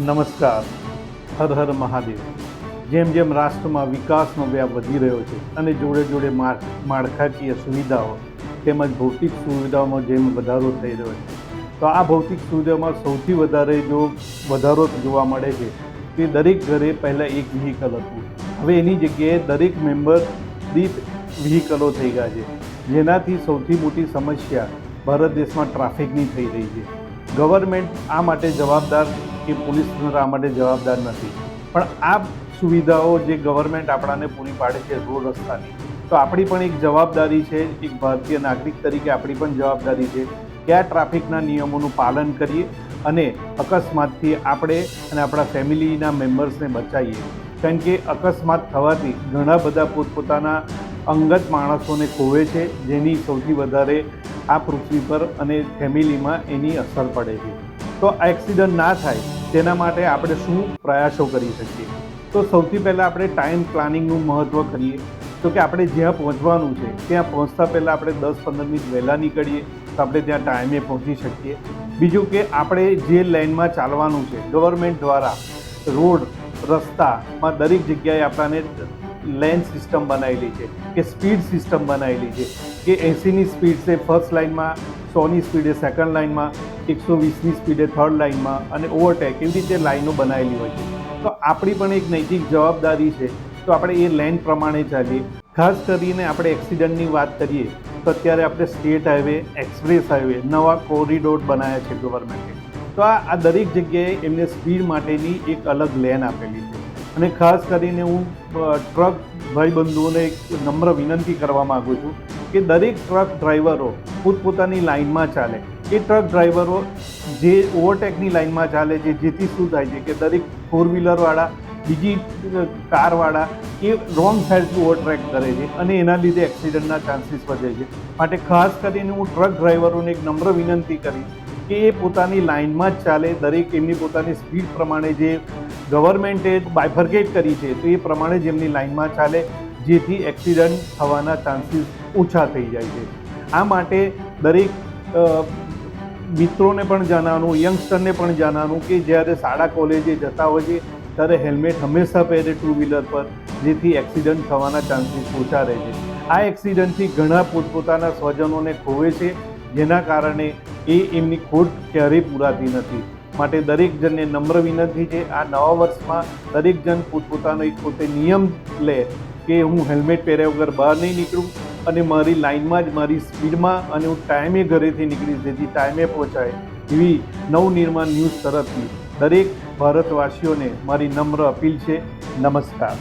નમસ્કાર. હર હર મહાદેવ. જેમ જેમ રાષ્ટ્રમાં વિકાસનો વ્યાપ વધી રહ્યો છે અને જોડે જોડે માળ- માળખાકીય સુવિધાઓ તેમજ ભૌતિક સુવિધાઓમાં જેમ વધારો થઈ રહ્યો છે, તો આ ભૌતિક સુવિધામાં સૌથી વધારે જો વધારો જોવા મળે છે તે દરેક ઘરે પહેલાં એક વ્હીકલ હતું. હવે એની જગ્યાએ દરેક મેમ્બર દીઠ વ્હીકલો થઈ ગયા છે. જેનાથી સૌથી મોટી સમસ્યા ભારત દેશમાં ટ્રાફિકની થઈ રહી છે. ગવર્મેન્ટ આ માટે જવાબદાર કે પોલીસ આ માટે જવાબદાર નથી. પણ આ સુવિધાઓ જે ગવર્મેન્ટ આપણાને પૂરી પાડે છે રોડ રસ્તાની, તો આપણી પણ એક જવાબદારી છે, એક ભારતીય નાગરિક તરીકે આપણી પણ જવાબદારી છે કે આ ટ્રાફિકના નિયમોનું પાલન કરીએ અને અકસ્માતથી આપણે અને આપણા ફેમિલીના મેમ્બર્સને બચાવીએ. કારણ કે અકસ્માત થવાથી ઘણા બધા પોતપોતાના અંગત માણસોને ખોવે છે, જેની સૌથી વધારે આ પૃથ્વી પર અને ફેમિલીમાં એની અસર પડે છે. તો આ એક્સિડન્ટ ના થાય તેના માટે આપણે શું પ્રયાસો કરી શકીએ? તો સૌથી પહેલાં આપણે ટાઈમ પ્લાનિંગનું મહત્ત્વ કરીએ. તો કે આપણે જ્યાં પહોંચવાનું છે, ત્યાં પહોંચતા પહેલાં આપણે દસ પંદર મિનિટ વહેલાં નીકળીએ, તો આપણે ત્યાં ટાઈમે પહોંચી શકીએ. બીજું કે આપણે જે લાઇનમાં ચાલવાનું છે ગવર્મેન્ટ દ્વારા, રોડ રસ્તામાં દરેક જગ્યાએ આપણને લેન સિસ્ટમ બનાવેલી છે, કે સ્પીડ સિસ્ટમ બનાવેલી છે, કે એંસીની સ્પીડ છે ફર્સ્ટ લાઇનમાં, સોની સ્પીડે સેકન્ડ લાઇનમાં, એકસો વીસની સ્પીડે થર્ડ લાઇનમાં અને ઓવરટેક એવી રીતે લાઈનો બનાવેલી હોય છે. તો આપણી પણ એક નૈતિક જવાબદારી છે. તો આપણે એ લેન પ્રમાણે ચાલીએ. ખાસ કરીને આપણે એક્સિડન્ટની વાત કરીએ, તો અત્યારે આપણે સ્ટેટ હાઈવે એક્સપ્રેસ હાઈવે નવા કોરિડોર બનાવ્યા છે ગવર્મેન્ટે. તો આ દરેક જગ્યાએ એમને સ્પીડ માટેની એક અલગ લેન આપેલી છે. અને ખાસ કરીને હું ટ્રક ભાઈબંધુઓને એક નમ્ર વિનંતી કરવા માગું છું કે દરેક ટ્રક ડ્રાઈવરો પોતપોતાની લાઇનમાં ચાલે. એ ટ્રક ડ્રાઈવરો જે ઓવરટેકની લાઇનમાં ચાલે છે, જેથી શું થાય છે કે દરેક ફોર વ્હીલરવાળા બીજી કારવાળા એ રોંગ સાઈડથી ઓવરટ્રેક કરે છે અને એના લીધે એક્સિડન્ટના ચાન્સીસ વધે છે. માટે ખાસ કરીને હું ટ્રક ડ્રાઈવરોને એક નમ્ર વિનંતી કરીશ કે એ પોતાની લાઇનમાં જ ચાલે, દરેક એમની પોતાની સ્પીડ પ્રમાણે જે ગવર્મેન્ટે બાયફર્કેટ કરી છે, તો એ પ્રમાણે જ એમની લાઇનમાં ચાલે, જેથી એક્સિડન્ટ થવાના ચાન્સીસ ઓછા થઈ જાય છે. આ માટે દરેક મિત્રોને પણ જણાવવાનું યંગસ્ટરને પણ જણાવવાનું કે જ્યારે શાળા કોલેજે જતા હોય છે, ત્યારે હેલ્મેટ હંમેશા પહેરે ટુ વ્હીલર પર, જેથી એક્સિડન્ટ થવાના ચાન્સીસ ઓછા રહે છે. આ એક્સિડન્ટથી ઘણા પોતપોતાના સ્વજનોને ખોવે છે, જેના કારણે એ એમની ખોટ ક્યારેય પૂરાતી નથી. માટે દરેક જણને નમ્ર વિનંતી છે. આ નવા વર્ષમાં દરેક જણ પોતપોતાનો એક પોતે નિયમ લે કે હું હેલ્મેટ પહેર્યા વગર બહાર નહીં નીકળું અને મારી લાઇનમાં જ, મારી સ્પીડમાં અને હું ટાઈમે ઘરેથી નીકળીશ, જેથી ટાઈમે પહોંચાય એવી નવનિર્માણ ન્યૂઝ તરફથી દરેક ભારતવાસીઓને મારી નમ્ર અપીલ છે. નમસ્કાર.